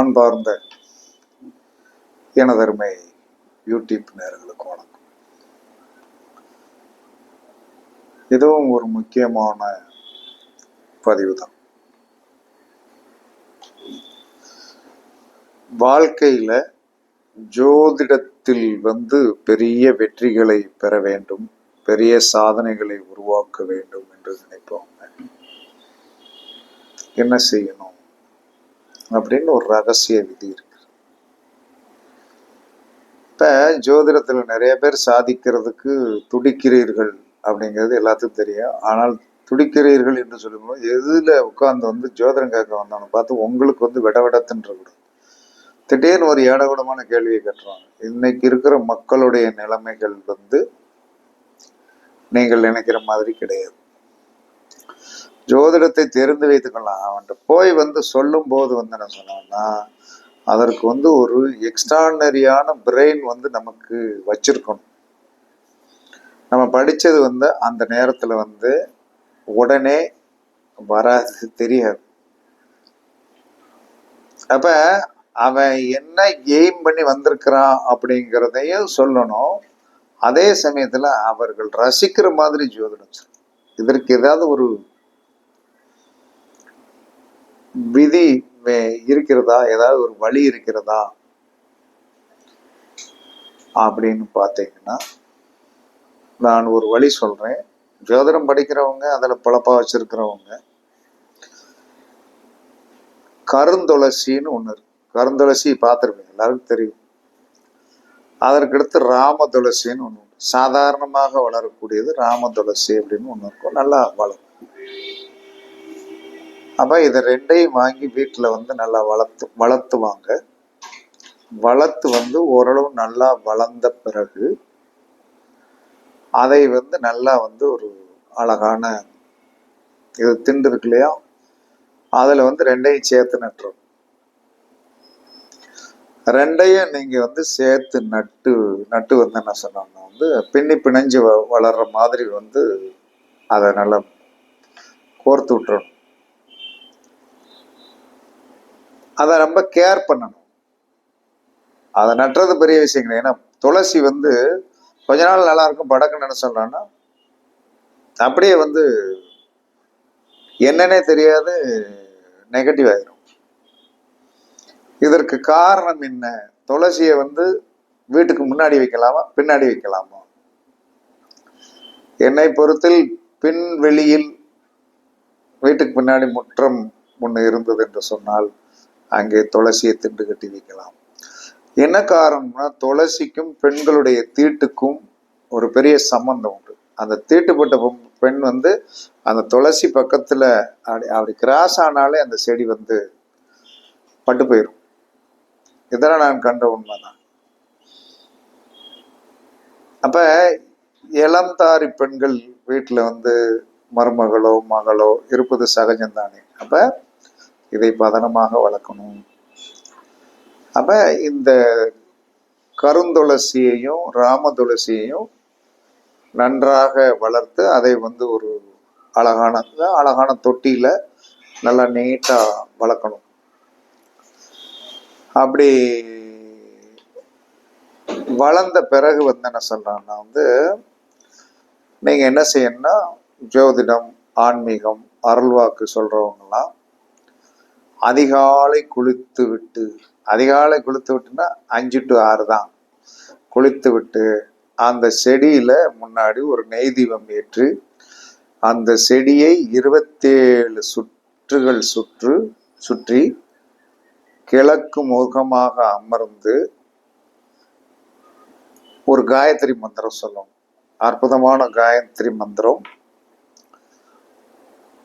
அன்பார்ந்த எனதருமை யூடியூப் நேர்களுக்கு வணக்கம். இதுவும் ஒரு முக்கியமான பதிவு தான் வாழ்க்கையில ஜோதிடத்தில் வந்து பெரிய வெற்றிகளை பெற வேண்டும் பெரிய சாதனைகளை உருவாக்க வேண்டும் என்று நினைப்பவங்க என்ன செய்யணும்? அப்படின்னு ஒரு ரகசிய விதி இருக்கு. இப்போ ஜோதிடத்தில் நிறைய பேர் சாதிக்கிறதுக்கு துடிக்கிறீர்கள் அப்படிங்கிறது எல்லாத்துக்கும் தெரியும். ஆனால் துடிக்கிறீர்கள் என்று சொல்லும்போது எதில் உட்காந்து வந்து ஜோதிடம் கேட்க வந்தவனை பார்த்து உங்களுக்கு வந்து விட விடத்துன்ற திடீர்னு ஒரு ஏடகுடமான கேள்வியை கட்டுறாங்க இன்னைக்கு இருக்கிற மக்களுடைய நிலைமைகள் வந்து நீங்கள் நினைக்கிற மாதிரி கிடையாது. ஜோதிடத்தை தெரிந்து வைத்துக்கலாம் அவன்கிட்ட போய் வந்து சொல்லும் போது வந்து என்ன சொன்னோம்னா அதற்கு வந்து ஒரு எக்ஸ்ட்ரானரியான பிரெயின் வந்து நமக்கு வச்சிருக்கணும். நம்ம படிச்சது வந்து அந்த நேரத்தில் வந்து உடனே வராது தெரியாது. அப்போ அவன் என்ன எய்ம் பண்ணி வந்திருக்கிறான் அப்படிங்கிறதையும் சொல்லணும். அதே சமயத்தில் அவர்கள் ரசிக்கிற மாதிரி ஜோதிடம் இதற்கு ஏதாவது ஒரு விதி இருக்கிறதா? ஏதாவது ஒரு வழி இருக்கிறதா? அப்படின்னு பார்த்தீங்கன்னா நான் ஒரு வழி சொல்றேன். ஜோதிடம் படிக்கிறவங்க அதுல பழப்பா வச்சிருக்கிறவங்க கருந்துளசின்னு ஒன்று இருக்கு. கருந்துளசி பார்த்துருப்பேன் எல்லாருக்கும் தெரியும். அதற்கடுத்து ராம துளசின்னு ஒண்ணு சாதாரணமாக வளரக்கூடியது ராம துளசி அப்படின்னு ஒன்று இருக்கும். நல்லா வளரும். அப்போ இதை ரெண்டையும் வாங்கி வீட்டில் வந்து நல்லா வளர்த்து வளர்த்துவாங்க. வளர்த்து வந்து ஓரளவு நல்லா வளர்ந்த பிறகு அதை வந்து நல்லா வந்து ஒரு அழகான இது திண்டு இருக்கு இல்லையா? அதில் வந்து ரெண்டையும் சேர்த்து நட்டுரும் ரெண்டையும் நீங்கள் வந்து சேர்த்து நட்டு நட்டு வந்து என்ன சொன்னோம்னா வந்து பின்னி பிணைஞ்சு வ- வளர்ற மாதிரி வந்து அதை நல்லா கோர்த்து விட்டுறணும். அதை ரொம்ப கேர் பண்ணணும். அதை நட்டுறது பெரிய விஷயம் கிடையாது ஏன்னா துளசி வந்து கொஞ்ச நாள் நல்லா இருக்கும் படக்குன்னு என்ன சொல்றான்னா அப்படியே வந்து என்னன்னே தெரியாது நெகட்டிவ் ஆயிரும். இதற்கு காரணம் என்ன? துளசியை வந்து வீட்டுக்கு முன்னாடி வைக்கலாமா பின்னாடி வைக்கலாமா? என்னை பொறுத்தில் பின் வெளியில் வீட்டுக்கு பின்னாடி முற்றம் ஒன்று இருந்தது என்று சொன்னால் அங்கே துளசியை திண்டு கட்டி வைக்கலாம். என்ன காரணம்னா துளசிக்கும் பெண்களுடைய தீட்டுக்கும் ஒரு பெரிய சம்பந்தம் உண்டு. அந்த தீட்டுப்பட்ட பெண்- பெண் வந்து அந்த துளசி பக்கத்துல அப்படி அப்படி கிராஸ் ஆனாலே அந்த செடி வந்து பட்டு போயிடும் இதெல்லாம் நான் கண்ட உண்மைதான். அப்ப இளந்தாரி பெண்கள் வீட்டுல வந்து மருமகளோ மகளோ இருப்பது சகஜம்தானே? அப்ப இதை பதனமாக வளர்க்கணும். அப்ப இந்த கருந்துளசியையும் ராம துளசியையும் நன்றாக வளர்த்து அதை வந்து ஒரு அழகான அழகான தொட்டியில நல்லா நீட்டா வளர்க்கணும். அப்படி வளர்ந்த பிறகு வந்து என்ன சொல்றாங்கன்னா வந்து நீங்க என்ன செய்யணும்னா ஜோதிடம் ஆன்மீகம் அருள்வாக்கு சொல்றவங்கலாம் அதிகாலை குளித்து விட்டு அதிகாலை குளித்து விட்டுன்னா அஞ்சு டு ஆறு தான். குளித்து விட்டு அந்த செடியில் முன்னாடி ஒரு நெய் தீபம் ஏற்று அந்த செடியை இருபத்தேழு சுற்றுகள் சுற்று சுற்றி கிழக்கு முகமாக அமர்ந்து ஒரு காயத்ரி மந்திரம் சொல்லும். அற்புதமான காயத்ரி மந்திரம்.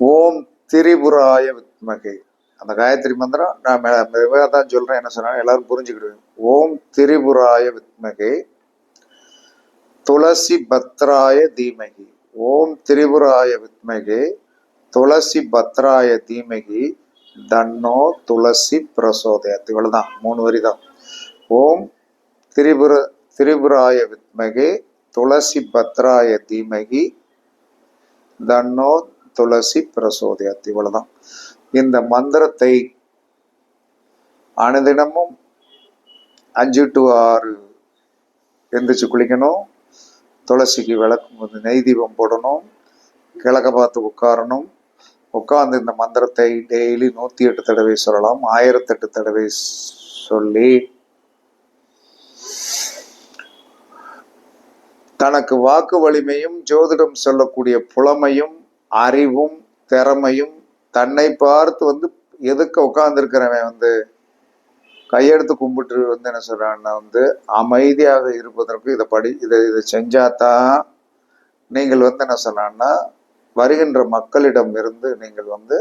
ஓம் திரிபுராய வித்மகை. அந்த காயத்ரி மந்திரம் நான் மெதுவாக தான் சொல்றேன் என்ன சொன்னாலும் எல்லாரும் புரிஞ்சுக்கிடுவேன் ஓம் திரிபுராய வித்மகே துளசி பத்ராய தீமகி. ஓம் திரிபுராய வித்மகே துளசி பத்ராய தீமகி தன்னோ துளசி பிரசோதயத். இவ்வளவுதான் மூணு வரி தான். ஓம் திரிபுர திரிபுராய வித்மகே துளசி பத்ராய தீமகி தன்னோ துளசி பிரசோதயத். இவ்வளவுதான். இந்த மந்திரத்தை அனுதினமும் அஞ்சு டு ஆறு எந்திரிச்சு குளிக்கணும். துளசிக்கு விளக்கு நெய் தீபம் போடணும். கிழக்க பார்த்து உட்காரணும். உட்கார்ந்து இந்த மந்திரத்தை டெய்லி நூற்றி எட்டு தடவை சொல்லலாம். ஆயிரத்தெட்டு தடவை சொல்லி தனக்கு வாக்கு வலிமையும் ஜோதிடம் சொல்லக்கூடிய புலமையும் அறிவும் திறமையும் தன்னை பார்த்து வந்து எதுக்கு உட்காந்துருக்கிறவன் வந்து கையெடுத்து கும்பிட்டு வந்து என்ன சொல்கிறான்னா வந்து அமைதியாக இருப்பதற்கு இதை படி இதை இதை செஞ்சாதான் நீங்கள் வந்து என்ன சொன்னான்னா வருகின்ற மக்களிடம் இருந்து நீங்கள் வந்து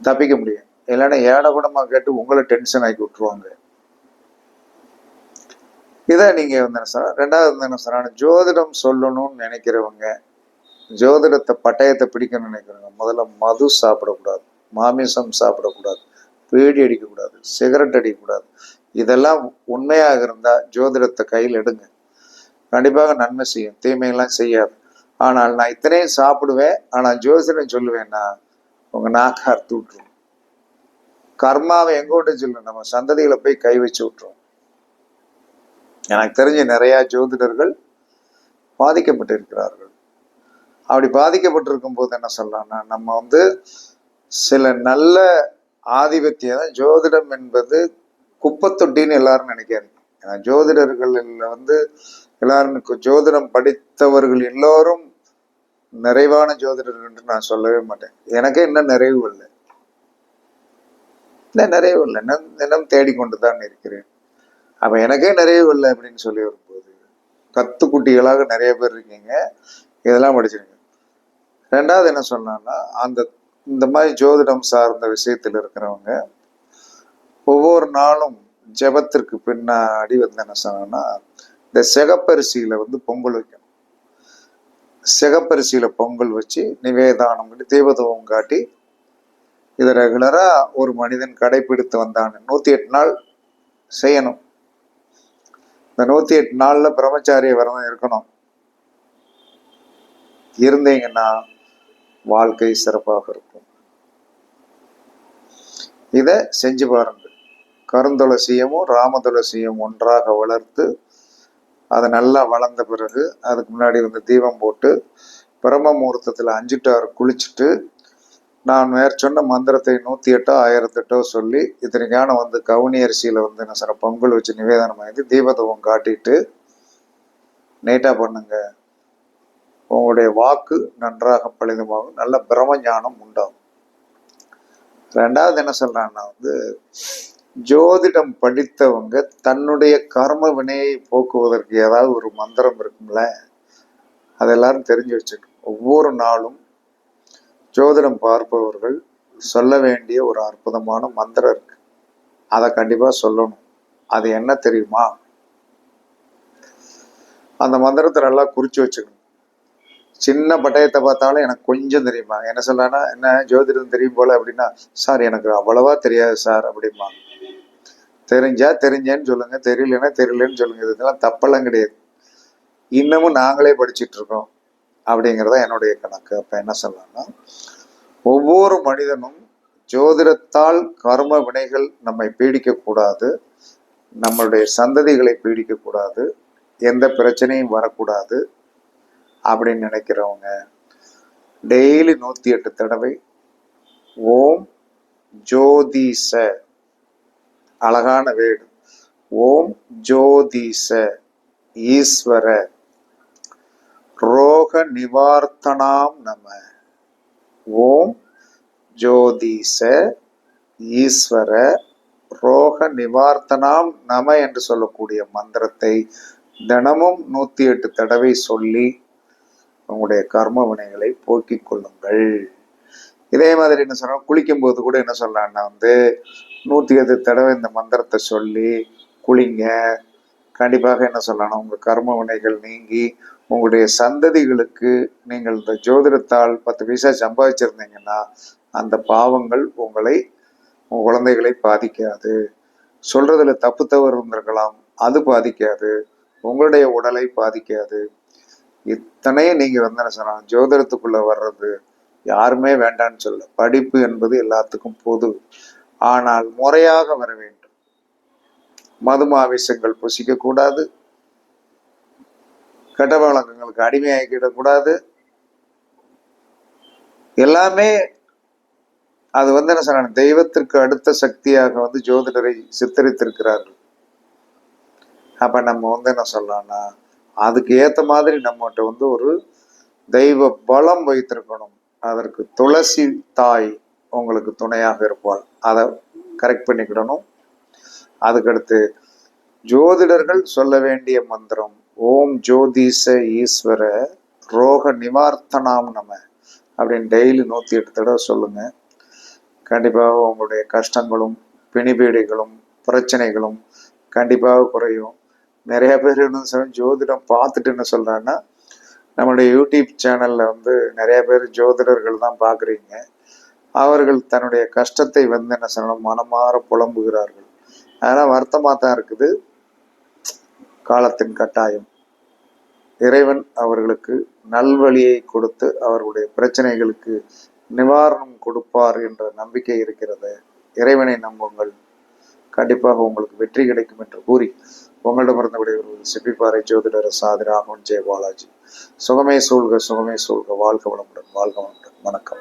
தப்பிக்க முடியும். இல்லைன்னா ஏடகுடமாக கேட்டு உங்களை டென்ஷன் ஆக்கி விட்டுருவாங்க. இதை நீங்கள் வந்து என்ன சொன்னா ரெண்டாவது வந்து என்ன சொன்னா ஜோதிடம் சொல்லணும்னு நினைக்கிறவங்க ஜோதிடத்தை பட்டயத்தை பிடிக்கணும்னு நினைக்கிறாங்க முதல்ல மது சாப்பிடக்கூடாது மாமிசம் சாப்பிடக்கூடாது பீடி அடிக்கக்கூடாது சிகரெட் அடிக்கக்கூடாது. இதெல்லாம் உண்மையாக இருந்தா ஜோதிடத்தை கையில் எடுங்க. கண்டிப்பாக நன்மை செய்யும் தீமையெல்லாம் செய்யாது. ஆனால் நான் இத்தனையும் சாப்பிடுவேன் ஆனால் ஜோதிடம் சொல்லுவேன்னா உங்க நாக்க அறுத்து விட்டுரும். கர்மாவை எங்கோட்ட விட்டு சொல்லு நம்ம சந்ததிகளை போய் கை வச்சு விட்டுரும். எனக்கு தெரிஞ்ச நிறைய ஜோதிடர்கள் பாதிக்கப்பட்டிருக்கிறார்கள். அப்படி பாதிக்கப்பட்டிருக்கும் போது என்ன சொல்லலாம்னா நம்ம வந்து சில நல்ல ஆதிபத்தியம் ஜோதிடம் என்பது குப்பத்தொட்டின்னு எல்லாரும் நினைக்காதீங்க. ஏன்னா ஜோதிடர்கள் வந்து எல்லாரும் ஜோதிடம் படித்தவர்கள் எல்லோரும் நிறைவான ஜோதிடர்கள் என்று நான் சொல்லவே மாட்டேன். எனக்கே இன்னும் நிறைவு இல்லை. இன்னும் நிறைவு இல்லை. இன்னும் தினம் தேடிக்கொண்டு தான் இருக்கிறேன். அப்போ எனக்கே நிறைவு இல்லை அப்படின்னு சொல்லி வரும்போது கத்துக்குட்டிகளாக நிறைய பேர் இருக்கீங்க. இதெல்லாம் படிச்சிருங்க. ரெண்டாவது என்ன சொன்னான்னா அந்த இந்த மாதிரி ஜோதிடம் சார்ந்த விஷயத்தில் இருக்கிறவங்க ஒவ்வொரு நாளும் ஜெபத்திற்கு பின்னாடி வந்து என்ன சொன்னோன்னா இந்த சிகப்பரிசியில வந்து பொங்கல் வைக்கணும். சிகப்பரிசியில பொங்கல் வச்சு நிவேதானம் பண்ணி தீபதவம் காட்டி இதை ரெகுலரா ஒரு மனிதன் கடைபிடித்து வந்தான். நூத்தி எட்டு நாள் செய்யணும். இந்த நூத்தி எட்டு நாள்ல பிரம்மச்சாரிய விரதம் இருக்கணும். இருந்தீங்கன்னா வாழ்க்கை சிறப்பாக இருக்கும். இதை செஞ்சு பாருங்கள். கருந்துளசியமும் ராமதுளசியும் ஒன்றாக வளர்த்து அதை நல்லா வளர்ந்த பிறகு அதுக்கு முன்னாடி வந்து தீபம் போட்டு பிரம்ம முகூர்த்தத்தில் அஞ்சு டார் குளிச்சுட்டு நான் மேற்சொன்ன மந்திரத்தை நூற்றி எட்டோ ஆயிரத்தெட்டோ சொல்லி இத்தனைக்கான வந்து கவுனி அரிசியில் வந்து என்ன சார் பொங்கல் வச்சு நிவேதனம் ஆகி தீபதவம் காட்டிட்டு நீட்டாக பண்ணுங்க. உங்களுடைய வாக்கு நன்றாக பழிதமாகும் நல்ல பிரம ஞானம் உண்டாகும். ரெண்டாவது என்ன சொல்றாங்கன்னா வந்து ஜோதிடம் படித்தவங்க தன்னுடைய கர்ம வினையை போக்குவதற்கு ஏதாவது ஒரு மந்திரம் இருக்கும்ல அது எல்லாரும் தெரிஞ்சு வச்சுக்கணும். ஒவ்வொரு நாளும் ஜோதிடம் பார்ப்பவர்கள் சொல்ல வேண்டிய ஒரு அற்புதமான மந்திரம் இருக்கு. அதை கண்டிப்பாக சொல்லணும். அது என்ன தெரியுமா? அந்த மந்திரத்தை நல்லா குறிச்சு வச்சுக்கணும். சின்ன பட்டயத்தை பார்த்தாலும் எனக்கு கொஞ்சம் தெரியுமா? என்ன சொல்லனா என்ன ஜோதிடம் தெரியும் போல அப்படின்னா சார் எனக்கு அவ்வளவா தெரியாது சார் அப்படிமா தெரிஞ்சா தெரிஞ்சேன்னு சொல்லுங்க தெரியலன்னா தெரியலன்னு சொல்லுங்க. இதெல்லாம் தப்பெல்லாம் கிடையாது. இன்னமும் நாங்களே படிச்சிட்டு இருக்கோம் அப்படிங்கிறத என்னுடைய கணக்கு. அப்ப என்ன சொல்லலாம்னா ஒவ்வொரு மனிதனும் ஜோதிடத்தால் கர்ம வினைகள் நம்மை பீடிக்க கூடாது நம்மளுடைய சந்ததிகளை பீடிக்க கூடாது எந்த பிரச்சனையும் வரக்கூடாது அப்படின்னு நினைக்கிறவங்க டெய்லி நூத்தி எட்டு தடவை ஓம் ஜோதிச அழகான வேடு. ஓம் ஜோதிச ஈஸ்வர ரோக நிவார்த்தனாம் நம. ஓம் ஜோதிச ஈஸ்வர ரோக நிவார்த்தனாம் நம என்று சொல்லக்கூடிய மந்திரத்தை தினமும் நூத்தி எட்டு தடவை சொல்லி உங்களுடைய கர்ம வினைகளை போக்கிக் கொள்ளுங்கள். இதே மாதிரி என்ன சொல்றோம் குளிக்கும் போது கூட என்ன சொல்லலாம்னா வந்து நூற்றி எட்டு தடவை இந்த மந்திரத்தை சொல்லி குளிங்க. கண்டிப்பாக என்ன சொல்லணும் உங்கள் கர்ம வினைகள் நீங்கி உங்களுடைய சந்ததிகளுக்கு நீங்கள் இந்த ஜோதிடத்தால் பத்து பைசா சம்பாதிச்சிருந்தீங்கன்னா அந்த பாவங்கள் உங்களை உங்கள் குழந்தைகளை பாதிக்காது. சொல்றதுல தப்பு தவறு இருந்திருக்கலாம் அது பாதிக்காது. உங்களுடைய உடலை பாதிக்காது. இத்தனையும் நீங்க வந்து என்ன சொன்னால் ஜோதிடத்துக்குள்ள வர்றது யாருமே வேண்டான்னு சொல்ல படிப்பு என்பது எல்லாத்துக்கும் பொது. ஆனால் முறையாக வர வேண்டும். மதுமாவிசங்கள் புசிக்க கூடாது கெட்ட வழக்கங்களுக்கு அடிமையாகிக்கிடக் கூடாது எல்லாமே அது வந்து என்ன சொன்ன தெய்வத்திற்கு அடுத்த சக்தியாக வந்து ஜோதிடரை சித்தரித்திருக்கிறார்கள். அப்ப நம்ம வந்து என்ன சொல்லலாம்னா அதுக்கு ஏற்ற மாதிரி நம்மகிட்ட வந்து ஒரு தெய்வ பலம் வைத்திருக்கணும். அதற்கு துளசி தாய் உங்களுக்கு துணையாக இருப்பாள். அதை கரெக்ட் பண்ணிக்கிடணும். அதுக்கடுத்து ஜோதிடர்கள் சொல்ல வேண்டிய மந்திரம் ஓம் ஜோதிஷ ஈஸ்வர ரோக நிவார்த்தனாம் நம்ம அப்படின்னு டெய்லி நூற்றி எட்டு தடவை சொல்லுங்கள் கண்டிப்பாக உங்களுடைய கஷ்டங்களும் பிணிபீடைகளும் பிரச்சனைகளும் கண்டிப்பாக குறையும். நிறைய பேர் என்ன சொல்ல ஜோதிடம் பார்த்துட்டு என்ன சொல்கிறாங்கன்னா நம்மளுடைய யூடியூப் சேனல்ல வந்து நிறைய பேர் ஜோதிடர்கள் தான் பார்க்குறீங்க. அவர்கள் தன்னுடைய கஷ்டத்தை வந்து என்ன சொல்லணும் மனமாற புலம்புகிறார்கள். அதெல்லாம் வருத்தமாக தான் இருக்குது. காலத்தின் கட்டாயம். இறைவன் அவர்களுக்கு நல்வழியை கொடுத்து அவர்களுடைய பிரச்சனைகளுக்கு நிவாரணம் கொடுப்பார் என்ற நம்பிக்கை இருக்கிறது. இறைவனை நம்புங்கள். கண்டிப்பாக உங்களுக்கு வெற்றி கிடைக்கும் என்று கூறி உங்களிடமிருந்து விடைபெறுவது சிப்பிப்பாறை ஜோதிடர் சாதி ராமன் ஜெய பாலாஜி. சுகமே சூழ்க சுகமே சூழ்க. வாழ்க வளமுடன் வாழ்க வளமுடன். வணக்கம்.